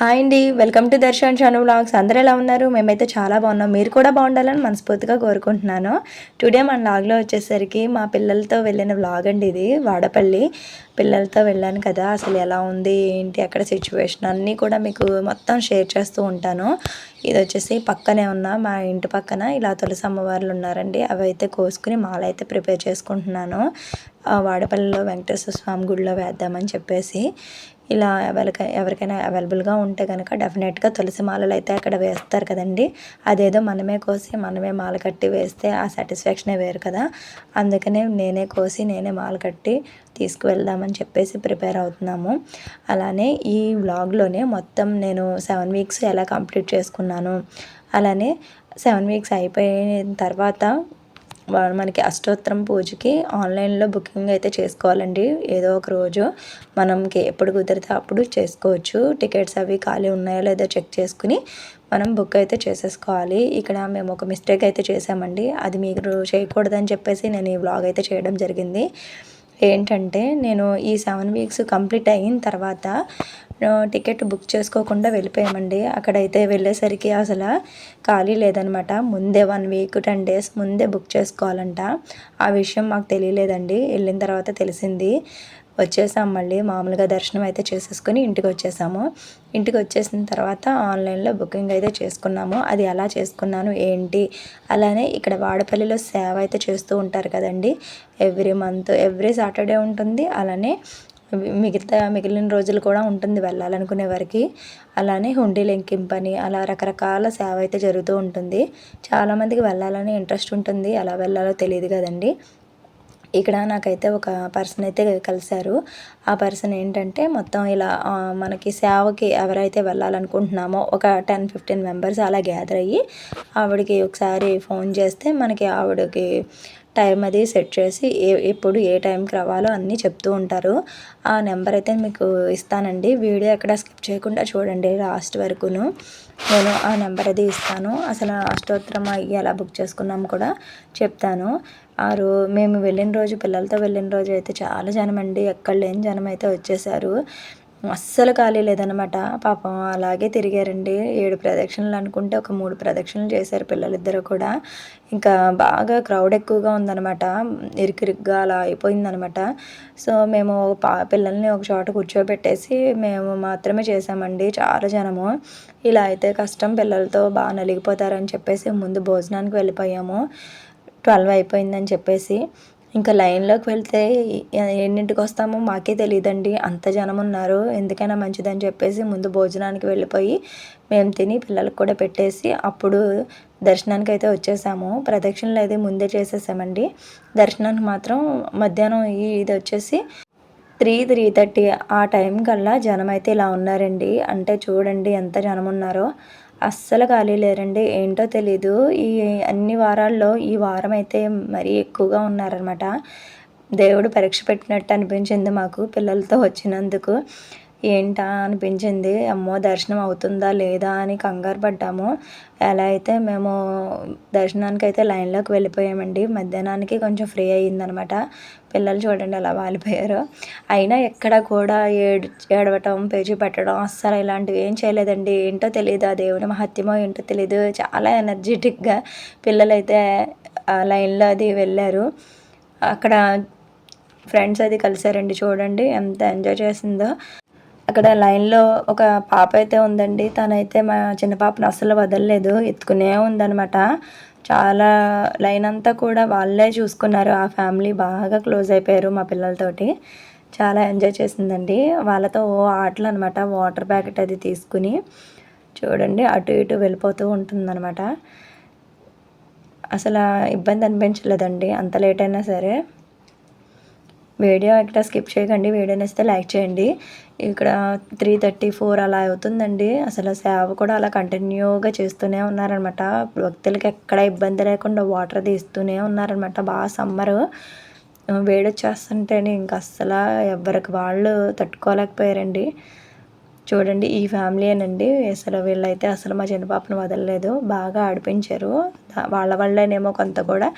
Hi అండి. Welcome to Darshan Shanu vlogs. అందరూ ఎలా ఉన్నారు? మేమైతే చాలా బాగున్నాం. మీరు కూడా బాగుండాలని మనస్ఫూర్తిగా కోరుకుంటున్నాను. టుడే మన లాగ్లో వచ్చేసరికి మా పిల్లలతో వెళ్ళిన వ్లాగ్ అండి ఇది వాడపల్లి. పిల్లలతో వెళ్ళాను కదా అసలు ఎలా ఉంది ఏంటి అక్కడ సిచ్యువేషన్ అన్నీ కూడా మీకు మొత్తం షేర్ చేస్తూ ఉంటాను. ఇది వచ్చేసి పక్కనే ఉన్న మా ఇంటి పక్కన ఇలా తులసి అమ్మవార్లు ఉన్నారండి. అవి అయితే కోసుకుని మాల అయితే ప్రిపేర్ చేసుకుంటున్నాను. ఆ వాడపల్లిలో వెంకటేశ్వర స్వామి గుడిలో వేద్దామని చెప్పేసి. ఇలా ఎవరికై ఎవరికైనా అవైలబుల్గా ఉంటే కనుక డెఫినెట్గా తులసి మాలలు అయితే అక్కడ వేస్తారు కదండి. అదేదో మనమే కోసి మనమే మాల కట్టి వేస్తే ఆ సాటిస్ఫాక్షనే వేరు కదా. అందుకనే నేనే కోసి నేనే మాల కట్టి తీసుకువెళ్దామని చెప్పేసి ప్రిపేర్ అవుతున్నాము. అలానే ఈ వ్లాగ్లోనే మొత్తం నేను సెవెన్ వీక్స్ ఎలా కంప్లీట్ చేసుకున్నాను. అలానే సెవెన్ వీక్స్ అయిపోయిన తర్వాత మనకి అష్టోత్తరం పూజకి ఆన్లైన్లో బుకింగ్ అయితే చేసుకోవాలండి. ఏదో ఒక రోజు మనకి ఎప్పుడు కుదిరితే అప్పుడు చేసుకోవచ్చు. టికెట్స్ అవి ఖాళీ ఉన్నాయో లేదో చెక్ చేసుకుని మనం బుక్ అయితే చేసేసుకోవాలి. ఇక్కడ మేము ఒక మిస్టేక్ అయితే చేసామండి అది మీరు చేయకూడదని చెప్పేసి నేను ఈ వ్లాగ్ అయితే చేయడం జరిగింది. ఏంటంటే నేను ఈ సెవెన్ వీక్స్ కంప్లీట్ అయిన తర్వాత టికెట్ బుక్ చేసుకోకుండా వెళ్ళిపోయామండి. అక్కడైతే వెళ్ళేసరికి అసలు ఖాళీ లేదనమాట. ముందే వన్ వీక్ టెన్ డేస్ ముందే బుక్ చేసుకోవాలంట. ఆ విషయం మాకు తెలియలేదండి. వెళ్ళిన తర్వాత తెలిసింది. వచ్చేసాం మళ్ళీ మామూలుగా దర్శనం అయితే చేసేసుకుని ఇంటికి వచ్చేసాము. ఇంటికి వచ్చేసిన తర్వాత ఆన్లైన్లో బుకింగ్ అయితే చేసుకున్నాము. అది ఎలా చేసుకున్నాను ఏంటి? అలానే ఇక్కడ వాడపల్లిలో సేవ అయితే చేస్తూ ఉంటారు కదండి. ఎవ్రీ మంత్ ఎవ్రీ సాటర్డే ఉంటుంది. అలానే మిగతా మిగిలిన రోజులు కూడా ఉంటుంది వెళ్ళాలనుకునే వారికి. అలానే హుండీ లెంకింపని అలా రకరకాల సేవ అయితే జరుగుతూ ఉంటుంది. చాలామందికి వెళ్ళాలని ఇంట్రెస్ట్ ఉంటుంది. ఎలా వెళ్ళాలో తెలియదు కదండి. ఇక్కడ నాకైతే ఒక పర్సన్ అయితే కలిశారు. ఆ పర్సన్ ఏంటంటే మొత్తం ఇలా మనకి సేవకి ఎవరైతే వెళ్ళాలనుకుంటున్నామో ఒక టెన్ ఫిఫ్టీన్ మెంబర్స్ అలా గ్యాదర్ అయ్యి ఆవిడకి ఒకసారి ఫోన్ చేస్తే మనకి ఆవిడకి టైం అది సెట్ చేసి ఏ ఎప్పుడు ఏ టైంకి రావాలో అన్నీ చెప్తూ ఉంటారు. ఆ నెంబర్ అయితే మీకు ఇస్తానండి. వీడియో ఎక్కడ స్కిప్ చేయకుండా చూడండి లాస్ట్ వరకును. నేను ఆ నెంబర్ అది ఇస్తాను. అసలు అష్టోత్తరం అయ్యి ఎలా బుక్ చేసుకున్నాము కూడా చెప్తాను. ఆ రో మేము వెళ్ళిన రోజు పిల్లలతో వెళ్ళిన రోజు అయితే చాలా జనం అండి ఎక్కడ లేని జనం అయితే వచ్చేసారు. అస్సలు ఖాళీ లేదనమాట పాపం అలాగే తిరిగారండి. ఏడు ప్రదక్షిణలు అనుకుంటే ఒక మూడు ప్రదక్షిణలు చేశారు పిల్లలిద్దరూ కూడా. ఇంకా బాగా క్రౌడ్ ఎక్కువగా ఉందన్నమాట. ఇరుకిరుగ్గా అలా అయిపోయిందనమాట సో మేము పా పిల్లల్ని ఒక చోట కూర్చోబెట్టేసి మేము మాత్రమే చేసామండి చాలా జనము. ఇలా అయితే కష్టం పిల్లలతో బాగా నలిగిపోతారని చెప్పేసి ముందు భోజనానికి వెళ్ళిపోయాము. ట్వెల్వ్ అయిపోయిందని చెప్పేసి. ఇంకా లైన్లోకి వెళ్తే ఎన్నింటికి వస్తామో మాకే తెలియదండి అంత జనం ఉన్నారు. ఎందుకైనా మంచిదని చెప్పేసి ముందు భోజనానికి వెళ్ళిపోయి మేము తిని పిల్లలకు కూడా పెట్టేసి అప్పుడు దర్శనానికి అయితే వచ్చేసాము. ప్రదక్షిణలు అయితే ముందే చేసేసామండి. దర్శనానికి మాత్రం మధ్యాహ్నం ఇది వచ్చేసి త్రీ త్రీ థర్టీ ఆ టైం కల్లా జనం అయితే ఇలా ఉన్నారండి. అంటే చూడండి ఎంత జనం ఉన్నారో. అస్సలు ఖాళీ లేరండి. ఏంటో తెలీదు. ఈ అన్ని వారాల్లో ఈ వారం అయితే మరీ ఎక్కువగా ఉన్నారనమాట దేవుడు పరీక్ష పెట్టినట్టు అనిపించింది మాకు పిల్లలతో వచ్చినందుకు. ఏంటా అనిపించింది? అమ్మో దర్శనం అవుతుందా లేదా అని కంగారు పడ్డాము. ఎలా అయితే మేము దర్శనానికి అయితే లైన్లోకి వెళ్ళిపోయామండి. మధ్యాహ్నానికి కొంచెం ఫ్రీ అయ్యిందనమాట. పిల్లలు చూడండి అలా వాలిపోయారు. అయినా ఎక్కడ కూడా ఏడు ఏడవటం పేజీ పెట్టడం అస్సలు ఇలాంటివి ఏం చేయలేదండి. ఏంటో తెలియదు ఆ దేవుని మహత్యమో ఏంటో తెలియదు చాలా ఎనర్జెటిక్గా పిల్లలైతే ఆ లైన్లో అది వెళ్ళారు. అక్కడ ఫ్రెండ్స్ అది కలిసారండి చూడండి ఎంత ఎంజాయ్ చేసిందో. అక్కడ లైన్లో ఒక పాప అయితే ఉందండి. తనైతే మా చిన్న పాపను అస్సలు వదలలేదు. ఎత్తుకునే ఉందనమాట చాలా లైన్ అంతా కూడా వాళ్ళే చూసుకున్నారు. ఆ ఫ్యామిలీ బాగా క్లోజ్ అయిపోయారు మా పిల్లలతోటి. చాలా ఎంజాయ్ చేసిందండి. వాళ్ళతో ఓ ఆటలు అనమాట వాటర్ ప్యాకెట్ అది తీసుకుని చూడండి అటు ఇటు వెళ్ళిపోతూ ఉంటుందన్నమాట. అసలు ఇబ్బంది అనిపించలేదండి. అంత లేట్ అయినా సరే. వీడియో ఇక్కడ స్కిప్ చేయకండి. వీడియో నచ్చితే లైక్ చేయండి. ఇక్కడ త్రీ థర్టీ ఫోర్ అలా అవుతుందండి. అసలు సేవ కూడా అలా కంటిన్యూగా చేస్తూనే ఉన్నారనమాట భక్తులకి ఎక్కడ ఇబ్బంది లేకుండా వాటర్ తీస్తూనే ఉన్నారనమాట బాగా సమ్మరు. వేడొచ్చేస్తుంటేనే ఇంక అస్సలు ఎవరికి వాళ్ళు తట్టుకోలేకపోయారండి. చూడండి ఈ ఫ్యామిలీనండి అసలు వీళ్ళైతే అసలు మా చిన్నపాపను వదలలేదు. బాగా ఆడిపించారు. వాళ్ళ వల్లనేమో కొంత కూడా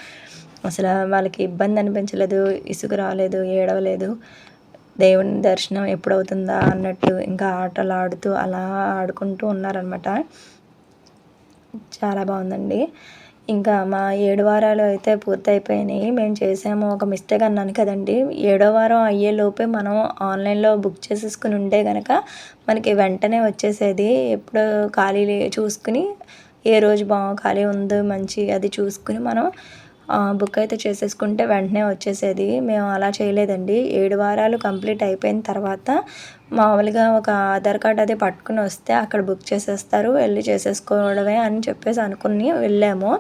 అసలు వాళ్ళకి ఇబ్బంది అనిపించలేదు ఇసుక రాలేదు ఏడవలేదు. దేవుని దర్శనం ఎప్పుడవుతుందా అన్నట్టు ఇంకా ఆటలు ఆడుతూ అలా ఆడుకుంటూ ఉన్నారనమాట చాలా బాగుందండి. ఇంకా మా ఏడు వారాలు అయితే పూర్తయిపోయినాయి. మేము చేసాము ఒక మిస్టేక్ అన్నాను కదండి. ఏడో వారం అయ్యేలోపే మనం ఆన్లైన్లో బుక్ చేసేసుకుని ఉంటే కనుక మనకి వెంటనే వచ్చేసేది. ఎప్పుడు ఖాళీ చూసుకుని ఏ రోజు బాగా ఖాళీ ఉందో మంచి అది చూసుకుని మనం బుక్ అయితే చేసేసుకుంటే వెంటనే వచ్చేసేది. మేము అలా చేయలేదండి. ఏడు వారాలు కంప్లీట్ అయిపోయిన తర్వాత మామూలుగా ఒక ఆధార్ కార్డ్ అది పట్టుకుని వస్తే అక్కడ బుక్ చేసేస్తారు. వెళ్ళి చేసేసుకోవడమే అని చెప్పేసి అనుకుని వెళ్ళాము.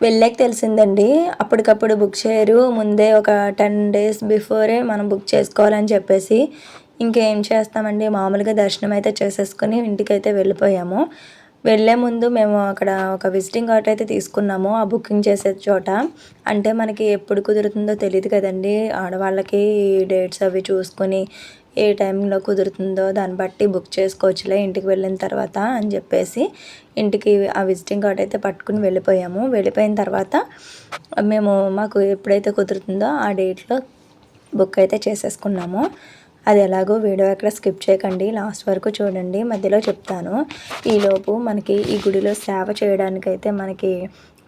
వెళ్ళాక తెలిసిందండి అప్పటికప్పుడు బుక్ చేయరు. ముందే ఒక టెన్ డేస్ బిఫోరే మనం బుక్ చేసుకోవాలని చెప్పేసి ఇంకేం చేస్తామండి? మామూలుగా దర్శనం అయితే చేసేసుకుని ఇంటికైతే వెళ్ళిపోయాము. వెళ్ళే ముందు మేము అక్కడ ఒక విజిటింగ్ కార్డ్ అయితే తీసుకున్నాము. ఆ బుకింగ్ చేసే చోట. అంటే మనకి ఎప్పుడు కుదురుతుందో తెలియదు కదండి. ఆడవాళ్ళకి డేట్స్ అవి చూసుకొని ఏ టైంలో కుదురుతుందో దాన్ని బట్టి బుక్ చేసుకోవచ్చులే ఇంటికి వెళ్ళిన తర్వాత అని చెప్పేసి ఇంటికి ఆ విజిటింగ్ కార్డ్ అయితే పట్టుకుని వెళ్ళిపోయాము. వెళ్ళిపోయిన తర్వాత మేము మాకు ఎప్పుడైతే కుదురుతుందో ఆ డేట్లో బుక్ అయితే చేసేసుకున్నాము. అది ఎలాగో వీడియో ఎక్కడ స్కిప్ చేయకండి లాస్ట్ వరకు చూడండి. మధ్యలో చెప్తాను. ఈలోపు మనకి ఈ గుడిలో సేవ చేయడానికైతే మనకి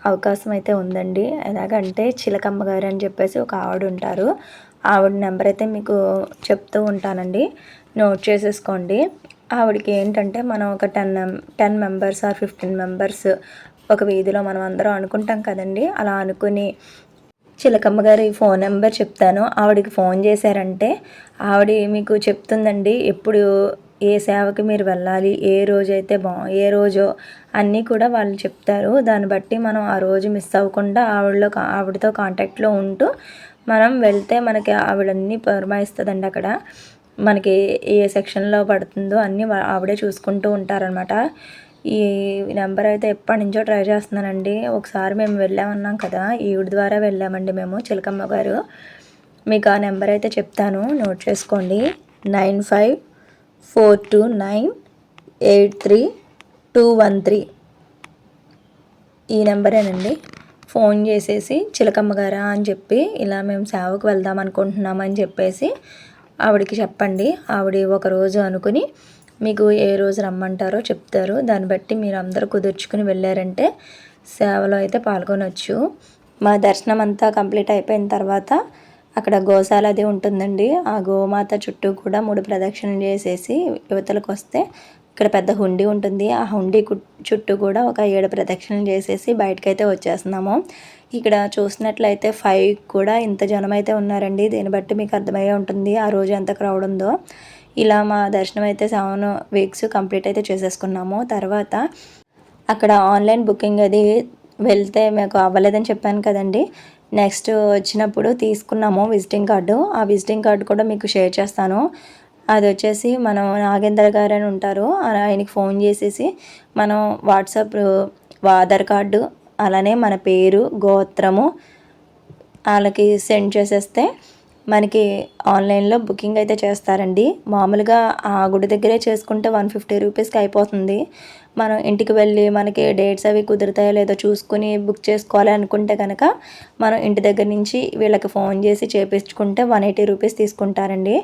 అవకాశం అయితే ఉందండి. ఎలాగంటే చిలకమ్మ గారు అని చెప్పేసి ఒక ఆవిడ ఉంటారు ఆవిడ నెంబర్ అయితే మీకు చెప్తూ ఉంటానండి. నోట్ చేసేసుకోండి. ఆవిడకి ఏంటంటే మనం ఒక ten ten members or fifteen members ఒక వీధిలో మనం అందరం అనుకుంటాం కదండి. అలా అనుకుని చిలకమ్మ గారి ఫోన్ నెంబర్ చెప్తాను. ఆవిడకి ఫోన్ చేశారంటే ఆవిడ మీకు చెప్తుందండి ఎప్పుడు ఏ సేవకి మీరు వెళ్ళాలి ఏ రోజు అయితే బా ఏ రోజో అన్నీ కూడా వాళ్ళు చెప్తారు. దాన్ని బట్టి మనం ఆ రోజు మిస్ అవ్వకుండా ఆవిడలో ఆవిడతో కాంటాక్ట్లో ఉంటూ మనం వెళ్తే మనకి ఆవిడన్నీ పురమాయిస్తుందండి అక్కడ. మనకి ఏ సెక్షన్లో పడుతుందో అన్నీ ఆవిడే చూసుకుంటూ ఉంటారనమాట ఈ నెంబర్ అయితే ఎప్పటి నుంచో ట్రై చేస్తున్నానండి. ఒకసారి మేము వెళ్ళామన్నాం కదా ఈవిడ ద్వారా వెళ్ళామండి మేము చిలకమ్మ గారు. మీకు ఆ నెంబర్ అయితే చెప్తాను నోట్ చేసుకోండి. Nine five four two nine eight three two one three. ఈ నెంబరేనండి. ఫోన్ చేసేసి చిలకమ్మ గారా అని చెప్పి ఇలా మేము సేవకు వెళ్దాం అనుకుంటున్నామని చెప్పేసి ఆవిడకి చెప్పండి. ఆవిడ ఒకరోజు అనుకుని మీకు ఏ రోజు రమ్మంటారో చెప్తారు. దాన్ని బట్టి మీరు అందరూ కుదుర్చుకుని వెళ్ళారంటే సేవలో అయితే పాల్గొనవచ్చు మా దర్శనం అంతా కంప్లీట్ అయిపోయిన తర్వాత అక్కడ గోశాల అది ఉంటుందండి. ఆ గోమాత చుట్టూ కూడా మూడు ప్రదక్షిణలు చేసేసి యువతలకు వస్తే ఇక్కడ పెద్ద హుండీ ఉంటుంది. ఆ హుండీ చుట్టూ కూడా ఒక ఏడు ప్రదక్షిణలు చేసేసి బయటకైతే వచ్చేస్తున్నాము. ఇక్కడ చూసినట్లయితే ఫైవ్ కూడా ఇంత జనం అయితే ఉన్నారండి. దీన్ని బట్టి మీకు అర్థమయ్యే ఉంటుంది. ఆ రోజు ఎంత క్రౌడ్ ఉందో. ఇలా మా దర్శనం అయితే సెవెన్ వీక్స్ కంప్లీట్ అయితే చేసేసుకున్నాము. తర్వాత అక్కడ ఆన్లైన్ బుకింగ్ అది వెళ్తే మాకు అవ్వలేదని చెప్పాను కదండి. నెక్స్ట్ వచ్చినప్పుడు తీసుకున్నాము విజిటింగ్ కార్డు. ఆ విజిటింగ్ కార్డు కూడా మీకు షేర్ చేస్తాను. అది వచ్చేసి మనం నాగేంద్ర గారు అని ఉంటారు. ఆయనకి ఫోన్ చేసేసి మనం వాట్సాప్ ఆధార్ కార్డు అలానే మన పేరు గోత్రము వాళ్ళకి సెండ్ చేసేస్తే మనకి ఆన్లైన్లో బుకింగ్ అయితే చేస్తారండి. మామూలుగా ఆ గుడి దగ్గరే చేసుకుంటే వన్ ఫిఫ్టీ రూపీస్కి అయిపోతుంది. మనం ఇంటికి వెళ్ళి మనకి డేట్స్ అవి కుదురుతాయో లేదో చూసుకుని బుక్ చేసుకోవాలి అనుకుంటే కనుక మనం ఇంటి దగ్గర నుంచి వీళ్ళకి ఫోన్ చేసి చేపించుకుంటే వన్ ఎయిటీ రూపీస్ తీసుకుంటారండి.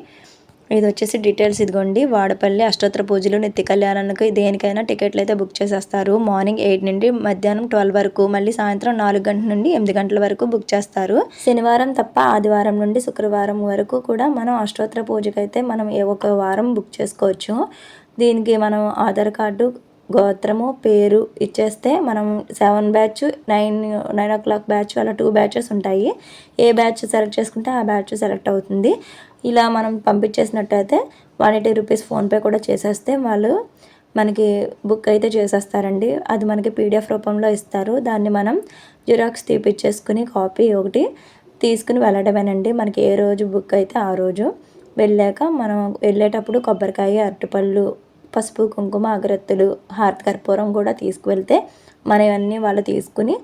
ఇది వచ్చేసి డీటెయిల్స్ ఇదిగోండి. వాడపల్లి అష్టోత్తర పూజలు నిత్య కళ్యాణానికి దేనికైనా టికెట్లు అయితే బుక్ చేసేస్తారు. మార్నింగ్ ఎయిట్ నుండి మధ్యాహ్నం ట్వెల్వ్ వరకు మళ్ళీ సాయంత్రం నాలుగు గంటల నుండి ఎనిమిది గంటల వరకు బుక్ చేస్తారు. శనివారం తప్ప ఆదివారం నుండి శుక్రవారం వరకు కూడా మనం అష్టోత్తర పూజకైతే మనం ఏ ఒక వారం బుక్ చేసుకోవచ్చు. దీనికి మనం ఆధార్ కార్డు గోత్రము పేరు ఇచ్చేస్తే మనం seven batch nine nine o'clock batch అలా టూ బ్యాచెస్ ఉంటాయి. ఏ బ్యాచ్ సెలెక్ట్ చేసుకుంటే ఆ బ్యాచ్ సెలెక్ట్ అవుతుంది. ఇలా మనం పంపించేసినట్టయితే వన్ ఎయిటీ రూపీస్ ఫోన్పే కూడా చేసేస్తే వాళ్ళు మనకి బుక్ అయితే చేసేస్తారండి. అది మనకి పీడిఎఫ్ రూపంలో ఇస్తారు. దాన్ని మనం జిరాక్స్ తీపిచ్చేసుకుని కాపీ ఒకటి తీసుకుని వెళ్ళడమేనండి. మనకి ఏ రోజు బుక్ అయితే ఆ రోజు వెళ్ళాక మనం వెళ్ళేటప్పుడు కొబ్బరికాయ అరటిపళ్ళు పసుపు కుంకుమ అగరత్తులు హారతి కర్పూరం కూడా తీసుకువెళ్తే మనవన్నీ వాళ్ళు తీసుకుని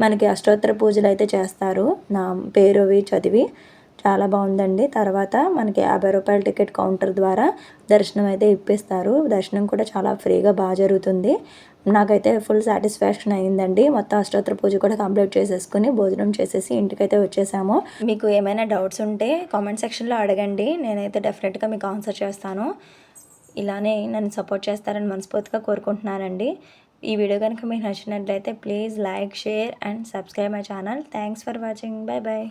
మనకి అష్టోత్తర పూజలు అయితే చేస్తారు. నా పేరువి చదివి చాలా బాగుందండి. తర్వాత మనకి యాభై రూపాయల టికెట్ కౌంటర్ ద్వారా దర్శనం అయితే ఇప్పిస్తారు. దర్శనం కూడా చాలా ఫ్రీగా బాగా జరుగుతుంది. నాకైతే ఫుల్ సాటిస్ఫాక్షన్ అయిందండి మొత్తం అష్టోత్తర పూజ కూడా కంప్లీట్ చేసేసుకుని భోజనం చేసేసి ఇంటికైతే వచ్చేసాము. మీకు ఏమైనా డౌట్స్ ఉంటే కామెంట్ సెక్షన్లో అడగండి. నేనైతే డెఫినెట్గా మీకు ఆన్సర్ చేస్తాను. ఇలానే నన్ను సపోర్ట్ చేస్తారని మనస్ఫూర్తిగా కోరుకుంటున్నానండి. ఈ వీడియో కనుక మీకు నచ్చినట్లయితే please like share and subscribe my channel. Thanks for watching. Bye bye